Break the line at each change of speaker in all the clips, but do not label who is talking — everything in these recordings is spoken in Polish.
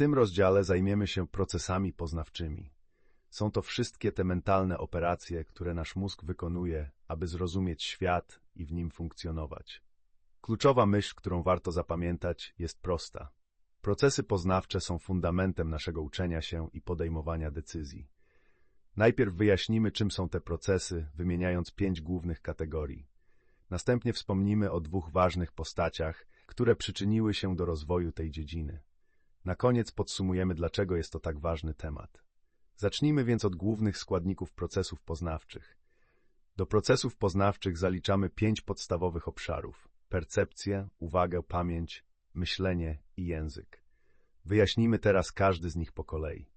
tym rozdziale zajmiemy się procesami poznawczymi. Są to wszystkie te mentalne operacje, które nasz mózg wykonuje, aby zrozumieć świat i w nim funkcjonować. Kluczowa myśl, którą warto zapamiętać, jest prosta. Procesy poznawcze są fundamentem naszego uczenia się i podejmowania decyzji. Najpierw wyjaśnimy, czym są te procesy, wymieniając pięć głównych kategorii. Następnie wspomnimy o dwóch ważnych postaciach, które przyczyniły się do rozwoju tej dziedziny. Na koniec podsumujemy, dlaczego jest to tak ważny temat. Zacznijmy więc od głównych składników procesów poznawczych. Do procesów poznawczych zaliczamy pięć podstawowych obszarów: percepcję, uwagę, pamięć, myślenie i język. Wyjaśnijmy teraz każdy z nich po kolei.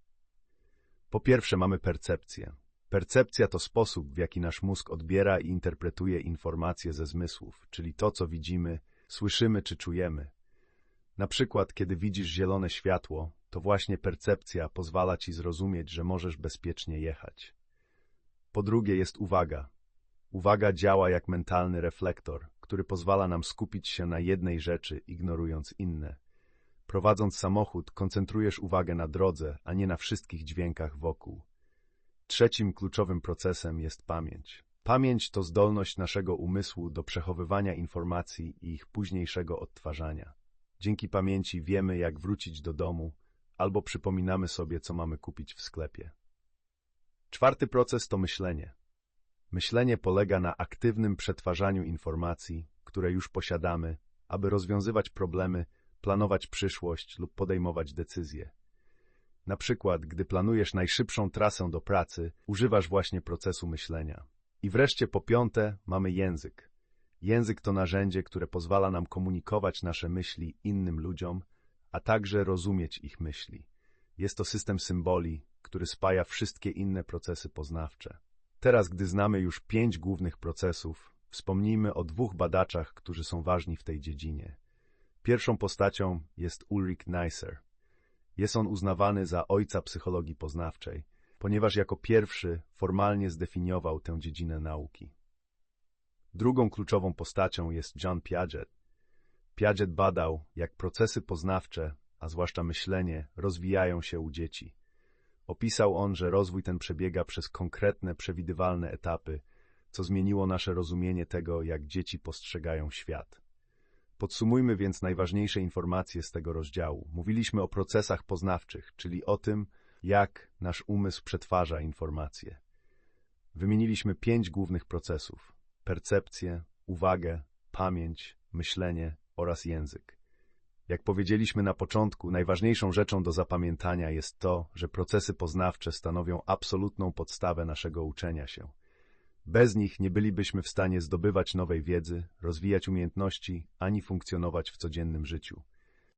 Po pierwsze mamy percepcję. Percepcja to sposób, w jaki nasz mózg odbiera i interpretuje informacje ze zmysłów, czyli to, co widzimy, słyszymy czy czujemy. Na przykład, kiedy widzisz zielone światło, to właśnie percepcja pozwala ci zrozumieć, że możesz bezpiecznie jechać. Po drugie jest uwaga. Uwaga działa jak mentalny reflektor, który pozwala nam skupić się na jednej rzeczy, ignorując inne. Prowadząc samochód, koncentrujesz uwagę na drodze, a nie na wszystkich dźwiękach wokół. Trzecim kluczowym procesem jest pamięć. Pamięć to zdolność naszego umysłu do przechowywania informacji i ich późniejszego odtwarzania. Dzięki pamięci wiemy, jak wrócić do domu, albo przypominamy sobie, co mamy kupić w sklepie. Czwarty proces to myślenie. Myślenie polega na aktywnym przetwarzaniu informacji, które już posiadamy, aby rozwiązywać problemy, planować przyszłość lub podejmować decyzje. Na przykład, gdy planujesz najszybszą trasę do pracy, używasz właśnie procesu myślenia. I wreszcie po piąte mamy język. Język to narzędzie, które pozwala nam komunikować nasze myśli innym ludziom, a także rozumieć ich myśli. Jest to system symboli, który spaja wszystkie inne procesy poznawcze. Teraz, gdy znamy już pięć głównych procesów, wspomnijmy o dwóch badaczach, którzy są ważni w tej dziedzinie. Pierwszą postacią jest Ulrich Neisser. Jest on uznawany za ojca psychologii poznawczej, ponieważ jako pierwszy formalnie zdefiniował tę dziedzinę nauki. Drugą kluczową postacią jest John Piaget. Piaget badał, jak procesy poznawcze, a zwłaszcza myślenie, rozwijają się u dzieci. Opisał on, że rozwój ten przebiega przez konkretne, przewidywalne etapy, co zmieniło nasze rozumienie tego, jak dzieci postrzegają świat. Podsumujmy więc najważniejsze informacje z tego rozdziału. Mówiliśmy o procesach poznawczych, czyli o tym, jak nasz umysł przetwarza informacje. Wymieniliśmy pięć głównych procesów: percepcję, uwagę, pamięć, myślenie oraz język. Jak powiedzieliśmy na początku, najważniejszą rzeczą do zapamiętania jest to, że procesy poznawcze stanowią absolutną podstawę naszego uczenia się. Bez nich nie bylibyśmy w stanie zdobywać nowej wiedzy, rozwijać umiejętności ani funkcjonować w codziennym życiu.